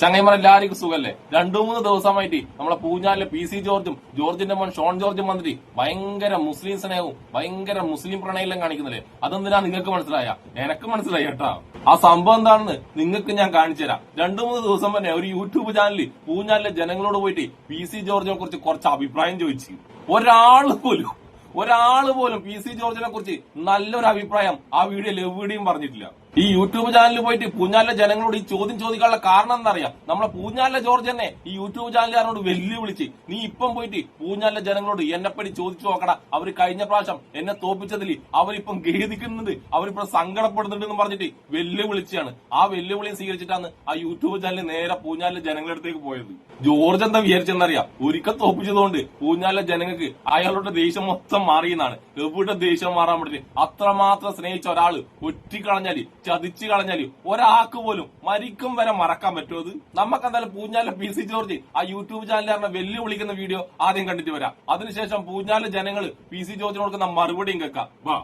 ചങ്ങൈമർ എല്ലാവർക്കും സുഖല്ലേ? രണ്ടു മൂന്ന് ദിവസമായിട്ട് നമ്മളെ പൂഞ്ഞാലിലെ പി സി ജോർജും ജോർജിന്റെ മോൻ ഷോൺ ജോർജും മന്ത്രി ഭയങ്കര മുസ്ലിം സ്നേഹവും ഭയങ്കര മുസ്ലിം പ്രണയെല്ലാം കാണിക്കുന്നില്ലേ? അതെന്തിനാ നിങ്ങൾക്ക് മനസ്സിലായ? എനക്ക് മനസ്സിലായി കേട്ടാ. ആ സംഭവം എന്താണെന്ന് നിങ്ങൾക്ക് ഞാൻ കാണിച്ചു തരാം. രണ്ടു മൂന്ന് ദിവസം തന്നെ ഒരു യൂട്യൂബ് ചാനലിൽ പൂഞ്ഞാലിലെ ജനങ്ങളോട് പോയിട്ട് പി സി ജോർജിനെ കുറിച്ച് കുറച്ച് അഭിപ്രായം ചോദിച്ചു. ഒരാൾ പോലും ഒരാൾ പോലും പി സി ജോർജിനെ കുറിച്ച് നല്ലൊരു അഭിപ്രായം ആ വീഡിയോയിൽ എവിടെയും പറഞ്ഞിട്ടില്ല. ഈ യൂട്യൂബ് ചാനലിൽ പോയിട്ട് പൂഞ്ഞാലിലെ ജനങ്ങളോട് ഈ ചോദ്യം ചോദിക്കാനുള്ള കാരണം എന്താ അറിയാം നമ്മളെ പൂഞ്ഞാലിലെ ജോർജ് തന്നെ ഈ യൂട്യൂബ് ചാനലുകാരനോട് വെല്ലുവിളിച്ച് നീ ഇപ്പം പോയിട്ട് പൂഞ്ഞാലിലെ ജനങ്ങളോട് എന്നെപ്പറ്റി ചോദിച്ചു നോക്കടാ. അവർ കഴിഞ്ഞ പ്രാവശ്യം എന്നെ തോപ്പിച്ചതിൽ അവരിപ്പം ഖേദിക്കുന്നുണ്ട് അവരിപ്പം സങ്കടപ്പെടുന്നുണ്ട് എന്ന് പറഞ്ഞിട്ട് വെല്ലുവിളിച്ചാണ് ആ വെല്ലുവിളിയും സ്വീകരിച്ചിട്ടാണ് ആ യൂട്യൂബ് ചാനൽ നേരെ പൂഞ്ഞാലിലെ ജനങ്ങളുടെ അടുത്തേക്ക് പോയത്. ജോർജ് എന്താ വിചാരിച്ചെന്നറിയാം? ഒരിക്കൽ തോപ്പിച്ചതുകൊണ്ട് പൂഞ്ഞാലിലെ ജനങ്ങൾക്ക് അയാളുടെ ദേഷ്യം മൊത്തം മാറിയെന്നാണ്. എവിടെ ദേഷ്യം മാറാൻ പറ്റില്ല അത്രമാത്രം സ്നേഹിച്ച ഒരാൾ ഒറ്റിക്കളഞ്ഞാൽ ചതിച്ചു കളഞ്ഞാൽ ഒരാൾക്ക് പോലും മരിക്കും വരെ മറക്കാൻ പറ്റുമോ അത്? നമുക്ക് എന്തായാലും പൂഞ്ഞാലെ പി സി ജോർജ് ആ യൂട്യൂബ് ചാനലുകാരനെ വെല്ലുവിളിക്കുന്ന വീഡിയോ ആദ്യം കണ്ടിട്ട് വരാം. അതിനുശേഷം പൂഞ്ഞാലെ ജനങ്ങൾ പി സി ജോർജിന് കൊടുക്കുന്ന മറുപടിയും കേൾക്കാം. വാ.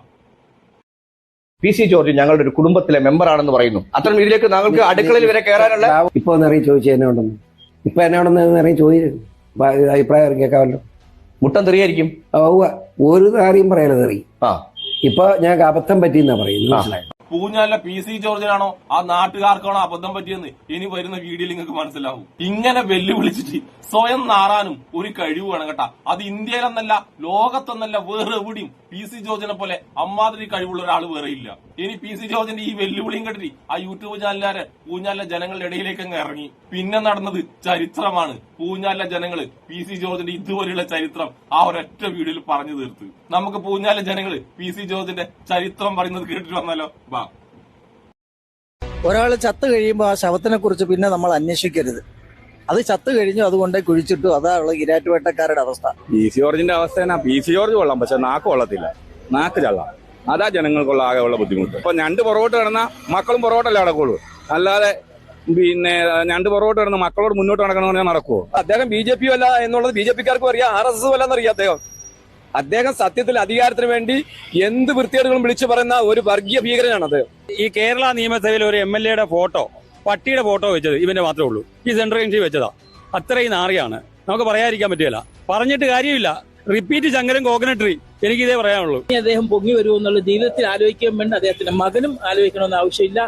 പി സി ജോർജ് ഞങ്ങളുടെ ഒരു കുടുംബത്തിലെ മെമ്പർ ആണെന്ന് പറയുന്നു. അത്തരം ഇതിലേക്ക് ഞങ്ങൾക്ക് അടുക്കളയിൽ വരെ കയറാനുള്ള ഇപ്പൊ ഇറങ്ങി ചോദിച്ചു എന്നെ ഉണ്ടെന്ന് ഇപ്പൊ എന്നെ ഉണ്ടെന്ന് ഇറങ്ങി ചോദിച്ചു അഭിപ്രായം കേൾക്കാമല്ലോ. മുട്ടം തെറിയായിരിക്കും. ഒരു കാര്യം പറയാനത് അറിയും ആ. ഇപ്പൊ ഞങ്ങൾക്ക് അബദ്ധം പറ്റിയെന്നാ പറയുന്നത് മനസ്സിലായോ? പൂഞ്ഞാലിലെ പി സി ജോർജിനാണോ ആ നാട്ടുകാർക്കാണോ അബദ്ധം പറ്റിയെന്ന് ഇനി വരുന്ന വീഡിയോയിൽ നിങ്ങൾക്ക് മനസ്സിലാവും. ഇങ്ങനെ വെല്ലുവിളിച്ചിട്ട് സ്വയം നാറാനും ഒരു കഴിവ് വേണം കേട്ടാ. അത് ഇന്ത്യയിലെന്നല്ല ലോകത്തെന്നല്ല വേറെ എവിടെയും പി സി ജോർജിനെ പോലെ അമ്മാതിരി കഴിവുള്ള ഒരാൾ വേറെ ഇല്ല. ഇനി പി സി ജോർജിന്റെ ഈ വെല്ലുവിളിയും കേട്ടിട്ട് ആ യൂട്യൂബ് ചാനലുകാരെ പൂഞ്ഞാലിലെ ജനങ്ങളുടെ ഇടയിലേക്ക് അങ്ങ് ഇറങ്ങി. പിന്നെ നടന്നത് ചരിത്രമാണ്. പൂഞ്ഞാലിലെ ജനങ്ങൾ പി സി ജോർജിന്റെ ഇതുപോലെയുള്ള ചരിത്രം ആ ഒരൊറ്റ വീഡിയോയിൽ പറഞ്ഞു തീർത്ത്. നമുക്ക് പൂഞ്ഞാലിലെ ജനങ്ങൾ പി സി ജോർജിന്റെ ചരിത്രം പറയുന്നത് കേട്ടിട്ട് വന്നാലോ? വാ ഒരാൾ ചത്ത് കഴിയുമ്പോൾ ആ ശവത്തിനെ കുറിച്ച് പിന്നെ നമ്മൾ അന്വേഷിക്കരുത്. അത് ചത്തു കഴിഞ്ഞു അതുകൊണ്ട് കുഴിച്ചിട്ടു. അതാണുള്ള ഇരാറ്റുവേട്ടക്കാരുടെ അവസ്ഥ. പി സി ജോർജിന്റെ അവസ്ഥ പി സി ജോർജ് കൊള്ളാം പക്ഷെ നാക്ക് കൊള്ളത്തില്ല. നാക്ക് ചള്ളാം. അതാ ജനങ്ങൾക്കുള്ള ആകെയുള്ള ഉള്ള ബുദ്ധിമുട്ട്. ഇപ്പൊ ഞണ്ട് പുറകോട്ട് കിടന്ന മക്കളും പുറകോട്ടല്ലേ നടക്കുള്ളൂ. അല്ലാതെ പിന്നെ ഞണ്ട് പുറകോട്ട് കിടന്ന് മക്കളോട് മുന്നോട്ട് നടക്കണമെന്ന് പറഞ്ഞാൽ നടക്കുമോ അദ്ദേഹം ബി ജെ പി അല്ല എന്നുള്ളത് ബി ജെ പിക്കാർക്കും അറിയാം ആർ എസ് എസ് അല്ലെന്നറിയാം അദ്ദേഹം. അദ്ദേഹം സത്യത്തിൽ അധികാരത്തിന് വേണ്ടി എന്ത് വൃത്തികേടുകളും വിളിച്ചു പറയുന്ന ഒരു വർഗീയ ഭീകരനാണ് അദ്ദേഹം ഈ കേരള നിയമസഭയിൽ ഒരു എം എൽ എയുടെ ഫോട്ടോ പട്ടിയുടെ ഫോട്ടോ വെച്ചത് ഇവന്റെ മാത്രമേ ഉള്ളൂ. ഈ സെൻട്രൽ കൺട്രി വെച്ചതാ. അത്രയും നാറിയാണ്. നമുക്ക് പറയാതിരിക്കാൻ പറ്റില്ല. പറഞ്ഞിട്ട് കാര്യമില്ല. റിപ്പീറ്റ് ശങ്കരൻ കോക്കനട്രി എനിക്ക് ഇതേ പറയാനുള്ളൂ. ഇനി അദ്ദേഹം പൊങ്ങി വരുമോ എന്നുള്ള ജീവിതത്തിൽ ആലോചിക്കാൻ വേണ്ടി അദ്ദേഹത്തിന്റെ മകനും ആലോചിക്കണമെന്ന് ആവശ്യമില്ല.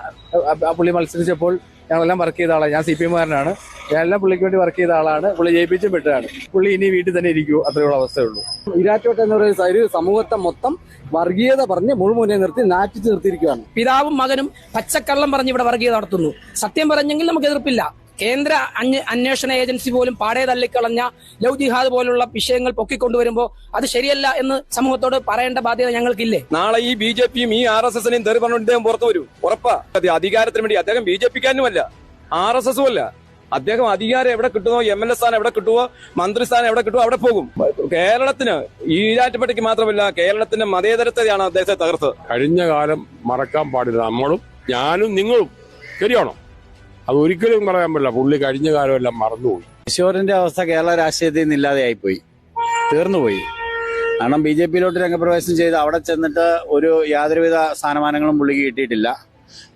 ആ പുള്ളി മത്സരിച്ചപ്പോൾ ഞങ്ങളെല്ലാം വർക്ക് ചെയ്ത ആളാണ് ഞാൻ സി പി എമ്മുകാരനാണ് ഞാനെല്ലാം പുള്ളിക്ക് വേണ്ടി വർക്ക് ചെയ്ത ആളാണ്. പുള്ളി ജയിപ്പിച്ചും പെട്ടതാണ് പുള്ളി ഇനി വീട്ടിൽ തന്നെ ഇരിക്കൂ. അത്രയുള്ള അവസ്ഥയുള്ളൂ. ഈരാറ്റോട്ട് എന്ന് പറയുന്ന ഒരു സമൂഹത്തെ മൊത്തം വർഗീയത പറഞ്ഞ് മുഴുമുനെ നിർത്തി നാറ്റിച്ച് നിർത്തിയിരിക്കുകയാണ്. പിതാവും മകനും പച്ചക്കള്ളം പറഞ്ഞ് ഇവിടെ വർഗീയത നടത്തുന്നു. സത്യം പറഞ്ഞെങ്കിൽ നമുക്ക് എതിർപ്പില്ല. കേന്ദ്ര അന്വേ- അന്വേഷണ ഏജൻസി പോലും പാടെ തള്ളിക്കളഞ്ഞ ലവ് ജിഹാദ് പോലുള്ള വിഷയങ്ങൾ പൊക്കിക്കൊണ്ടുവരുമ്പോൾ അത് ശരിയല്ല എന്ന് സമൂഹത്തോട് പറയേണ്ട ബാധ്യത ഞങ്ങൾക്കില്ലേ? നാളെ ഈ ബി ജെ പിയും ഈ ആർ എസ് എസിനെയും തെറി പറഞ്ഞു ഇദ്ദേഹം പുറത്തു വരും. ഉറപ്പാ. അത് അധികാരത്തിന് വേണ്ടി അദ്ദേഹം ബി ജെ പിക്കാരനുമല്ല. ആർ എസ് എസും അല്ല അദ്ദേഹം അധികാരം എവിടെ കിട്ടുമോ എം എൽ എ സ്ഥാനം എവിടെ കിട്ടുമോ മന്ത്രിസ്ഥാനം എവിടെ കിട്ടുമോ അവിടെ പോകും. കേരളത്തിന് ഈരാറ്റുപേട്ടയ്ക്ക് മാത്രമല്ല കേരളത്തിന്റെ മതേതരത്തെയാണ് അദ്ദേഹത്തെ തകർത്തത്. കഴിഞ്ഞ കാലം മറക്കാൻ പാടില്ല. നമ്മളും ഞാനും നിങ്ങളും. ശരിയാണോ? അത് ഒരിക്കലും പറയാൻ പറ്റില്ല. പുള്ളി കഴിഞ്ഞ കാലമെല്ലാം മറന്നുപോയി. ഈശ്വരന്റെ അവസ്ഥ കേരള രാഷ്ട്രീയത്തിൽ നിന്ന് ഇല്ലാതെയായിപ്പോയി തീർന്നുപോയി കാരണം ബി ജെ പിയിലോട്ട് രംഗപ്രവേശനം ചെയ്ത് അവിടെ ചെന്നിട്ട് ഒരു യാതൊരുവിധ സ്ഥാനമാനങ്ങളും പുള്ളിക്ക് കിട്ടിയിട്ടില്ല.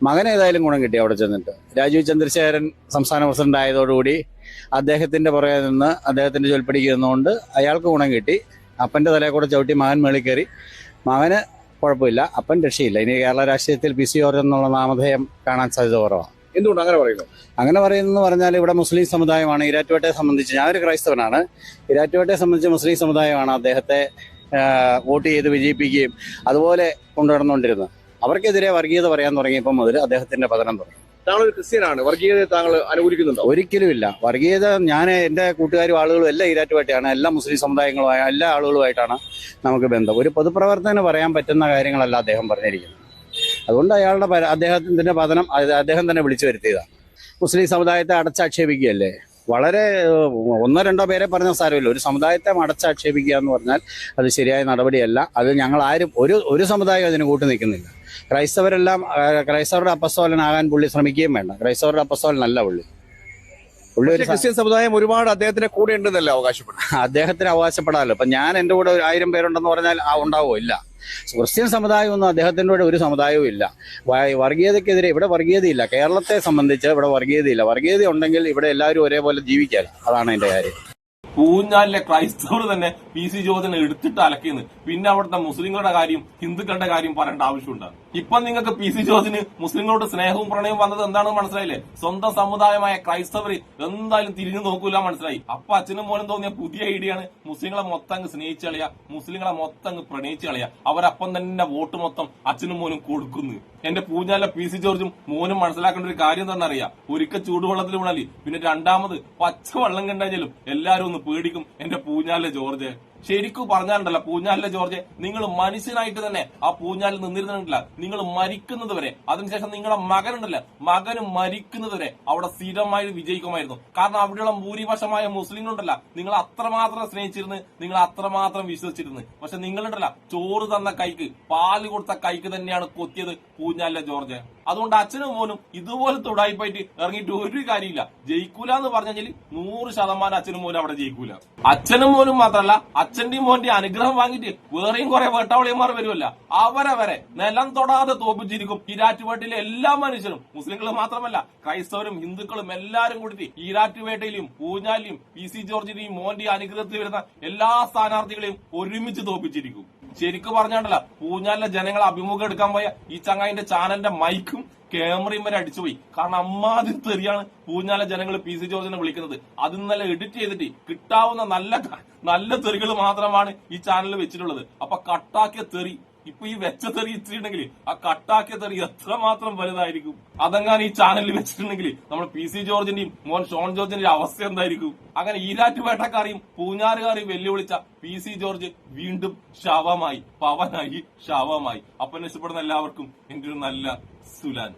മകൻ ഏതായാലും ഗുണം കിട്ടി അവിടെ ചെന്നിട്ട്. രാജീവ് ചന്ദ്രശേഖരൻ സംസ്ഥാന പ്രസിഡന്റ് ആയതോടുകൂടി അദ്ദേഹത്തിന്റെ പുറകെ നിന്ന് അദ്ദേഹത്തിന്റെ ചൊൽപ്പടിക്ക് നിന്നുകൊണ്ട് അയാൾക്ക് ഗുണം കിട്ടി. അപ്പന്റെ തലയെ കൂടെ ചവിട്ടി മകൻ മേളിൽ കയറി. മകന് കുഴപ്പമില്ല. അപ്പൻ രക്ഷയില്ല. ഇനി കേരള രാഷ്ട്രീയത്തിൽ പി സി ഓർ എന്നുള്ള നാമധേയം കാണാൻ സാധ്യത കുറവാണ്. എന്തുകൊണ്ട് അങ്ങനെ പറയുന്നു? അങ്ങനെ പറയുന്നത് പറഞ്ഞാൽ ഇവിടെ മുസ്ലിം സമുദായമാണ്. ഇരാറ്റുപേട്ടയെ സംബന്ധിച്ച് ഞാനൊരു ക്രൈസ്തവനാണ്. ഇരാറ്റുപേട്ടയെ സംബന്ധിച്ച് മുസ്ലിം സമുദായമാണ് അദ്ദേഹത്തെ വോട്ട് ചെയ്ത് വിജയിപ്പിക്കുകയും അതുപോലെ കൊണ്ടുവരുന്നുകൊണ്ടിരുന്നത് അവർക്കെതിരെ വർഗീയത പറയാൻ തുടങ്ങിയപ്പോൾ മുതൽ അദ്ദേഹത്തിന്റെ പതനം തുടങ്ങി. താങ്കൾ ഒരു ക്രിസ്ത്യനാണ്. വർഗീയതയെ താങ്കൾ അനുകൂലിക്കുന്നുണ്ടോ? ഒരിക്കലുമില്ല. വർഗീയത ഞാൻ എന്റെ കൂട്ടുകാരും ആളുകളും എല്ലാം ഈരാറ്റുപേട്ടയാണ്. എല്ലാ മുസ്ലിം സമുദായങ്ങളുമായ എല്ലാ ആളുകളുമായിട്ടാണ് നമുക്ക് ബന്ധം. ഒരു പൊതുപ്രവർത്തകന് പറയാൻ പറ്റുന്ന കാര്യങ്ങളല്ല അദ്ദേഹം പറഞ്ഞിരിക്കുന്നത്. അതുകൊണ്ട് അയാളുടെ അദ്ദേഹത്തിന്റെ പതനം അദ്ദേഹം തന്നെ വിളിച്ചു വരുത്തിയതാണ് മുസ്ലിം സമുദായത്തെ അടച്ചാക്ഷേപിക്കുകയല്ലേ? വളരെ ഒന്നോ രണ്ടോ പേരെ പറഞ്ഞ സാരമില്ല. ഒരു സമുദായത്തെ അടച്ചാക്ഷേപിക്കുക എന്ന് പറഞ്ഞാൽ അത് ശരിയായ നടപടിയല്ല. അത് ഞങ്ങൾ ആരും ഒരു ഒരു സമുദായം അതിന് കൂട്ടു നിൽക്കുന്നില്ല. ക്രൈസ്തവരെല്ലാം ക്രൈസ്തവരുടെ അപ്പസ്തോലനാകാൻ പുള്ളി ശ്രമിക്കുകയും വേണ്ട. ക്രൈസ്തവരുടെ അപ്പസ്തോലനല്ല പുള്ളി. ക്രിസ്ത്യൻ സമുദായം ഒരുപാട് അദ്ദേഹത്തിന്റെ കൂടെ ഉണ്ടെന്നല്ലേ അവകാശപ്പെടും അദ്ദേഹത്തിന് അവകാശപ്പെടാമല്ലോ ഇപ്പൊ ഞാൻ എന്റെ കൂടെ ഒരു ആയിരം പേരുണ്ടെന്ന് പറഞ്ഞാൽ ആ ഉണ്ടാവോ? ഇല്ല. ക്രിസ്ത്യൻ സമുദായമൊന്നും അദ്ദേഹത്തിന്റെ കൂടെ ഒരു സമുദായവും ഇല്ല. വർഗീയതക്കെതിരെ ഇവിടെ വർഗീയതയില്ല. കേരളത്തെ സംബന്ധിച്ച് ഇവിടെ വർഗീയതയില്ല. വർഗീയത ഉണ്ടെങ്കിൽ ഇവിടെ എല്ലാവരും ഒരേപോലെ ജീവിക്കാൻ. അതാണ് എന്റെ കാര്യം. പൂഞ്ഞാലിലെ ക്രൈസ്തവർ തന്നെ പി സി ജോർജിനെ എടുത്തിട്ട് അലക്കിന്ന് പിന്നെ അവിടുത്തെ മുസ്ലിങ്ങളുടെ കാര്യം ഹിന്ദുക്കളുടെ കാര്യം പറയേണ്ട ആവശ്യമുണ്ട്. ഇപ്പൊ നിങ്ങൾക്ക് പി സി ജോർജിന് മുസ്ലിങ്ങളോട് സ്നേഹവും പ്രണയവും വന്നത് എന്താണെന്ന് മനസ്സിലായില്ലേ? സ്വന്തം സമുദായമായ ക്രൈസ്തവർ എന്തായാലും തിരിഞ്ഞു നോക്കൂല മനസ്സിലായി. അപ്പൊ അച്ഛനും മോനും തോന്നിയ പുതിയ ഐഡിയ ആണ് മുസ്ലിങ്ങളെ മൊത്തം അങ്ങ് സ്നേഹിച്ച് കളയുക മുസ്ലിങ്ങളെ മൊത്തം അങ്ങ് പ്രണയിച്ച് കളയുക അവരപ്പം തന്നെ വോട്ട് മൊത്തം അച്ഛനും മോനും കൊടുക്കുന്നു. എന്റെ പൂഞ്ഞാല പി സി ജോർജും മോനും മനസ്സിലാക്കേണ്ട ഒരു കാര്യം തന്നെ അറിയാം? ഒരിക്കൽ ചൂടുവെള്ളത്തിൽ വീണാലി പിന്നെ രണ്ടാമത് പച്ച വെള്ളം കണ്ടാലും എല്ലാരും ഒന്ന് പേടിക്കും എന്റെ പൂഞ്ഞാലെ ജോർജ്. ശരിക്കും പറഞ്ഞാലുണ്ടല്ലോ പൂഞ്ഞാലിലെ ജോർജ് നിങ്ങൾ മനുഷ്യനായിട്ട് തന്നെ ആ പൂഞ്ഞാലിൽ നിന്നിരുന്നിട്ടില്ല നിങ്ങൾ മരിക്കുന്നത് വരെ അതിനുശേഷം നിങ്ങളുടെ മകനുണ്ടല്ലോ മകന് മരിക്കുന്നത് വരെ അവിടെ സ്ഥിരമായി വിജയിക്കുമായിരുന്നു. കാരണം അവിടെയുള്ള ഭൂരിപക്ഷമായ മുസ്ലിങ്ങളുണ്ടല്ല നിങ്ങൾ അത്രമാത്രം സ്നേഹിച്ചിരുന്ന് നിങ്ങൾ അത്രമാത്രം വിശ്വസിച്ചിരുന്നു. പക്ഷെ നിങ്ങളുണ്ടല്ല ചോറ് തന്ന കൈക്ക് പാൽ കൊടുത്ത കൈക്ക് തന്നെയാണ് കൊത്തിയത് പൂഞ്ഞാലിലെ ജോർജ്. അതുകൊണ്ട് അച്ഛനും മോനും ഇതുപോലത്തെ ഉടായിപ്പായിട്ട് ഇറങ്ങിയിട്ട് ഒരു കാര്യമില്ല. ജയിക്കൂല എന്ന് പറഞ്ഞാൽ നൂറ് ശതമാനം അച്ഛനും മോനും അവിടെ ജയിക്കൂല. അച്ഛനും മോനും മാത്രമല്ല അച്ഛന്റെയും മോന്റെ അനുഗ്രഹം വാങ്ങിയിട്ട് വേറെയും കുറെ വേട്ടാവളിയന്മാർ വരുമല്ല. അവരെ വരെ നിലം തൊടാതെ തോപ്പിച്ചിരിക്കും. ഈരാറ്റുപേട്ടയിലെ എല്ലാ മനുഷ്യരും മുസ്ലിങ്ങൾ മാത്രമല്ല ക്രൈസ്തവരും ഹിന്ദുക്കളും എല്ലാരും കൂടിയിട്ട് ഈരാറ്റുപേട്ടയിലും പൂഞ്ഞാലിയും പി സി ജോർജിന്റെയും മോന്റെയും അനുഗ്രഹത്തിൽ വരുന്ന എല്ലാ സ്ഥാനാർത്ഥികളെയും ഒരുമിച്ച് തോപ്പിച്ചിരിക്കും. ശരിക്കും പറഞ്ഞാണ്ടല്ല പൂഞ്ഞാലിലെ ജനങ്ങളെ അഭിമുഖം എടുക്കാൻ പോയ ഈ ചങ്ങായിന്റെ ചാനലിന്റെ മൈക്കും ക്യാമറയും വരെ അടിച്ചുപോയി കാരണം അമ്മാതിരി തെറിയാണ് പൂഞ്ഞാലെ ജനങ്ങൾ പി സി ജോർജിനെ വിളിക്കുന്നത്. അത് ഇന്നലെ എഡിറ്റ് ചെയ്തിട്ട് കിട്ടാവുന്ന നല്ല നല്ല തെറികൾ മാത്രമാണ് ഈ ചാനലിൽ വെച്ചിട്ടുള്ളത്. അപ്പൊ കട്ടാക്കിയ തെറി ഇപ്പൊ ഈ വെച്ച തെറി ഇത്തിരി ആ കട്ടാക്കിയ തെറി എത്രമാത്രം വലുതായിരിക്കും? അതെങ്ങാനും ഈ ചാനലിൽ വെച്ചിട്ടുണ്ടെങ്കിൽ നമ്മൾ പി സി ജോർജിന്റെയും മോൻ ഷോൺ ജോർജിന്റെയും അവസ്ഥ എന്തായിരിക്കും? അങ്ങനെ ഈരാറ്റുപേട്ടക്കാരെയും പൂഞ്ഞാറുകാരെയും വെല്ലുവിളിച്ച പി സി ജോർജ് വീണ്ടും ശവമായി പവനായി ശവമായി. അപ്പൊ രക്ഷപ്പെടുന്ന എല്ലാവർക്കും എന്റെ ഒരു നല്ല സുലാൻ.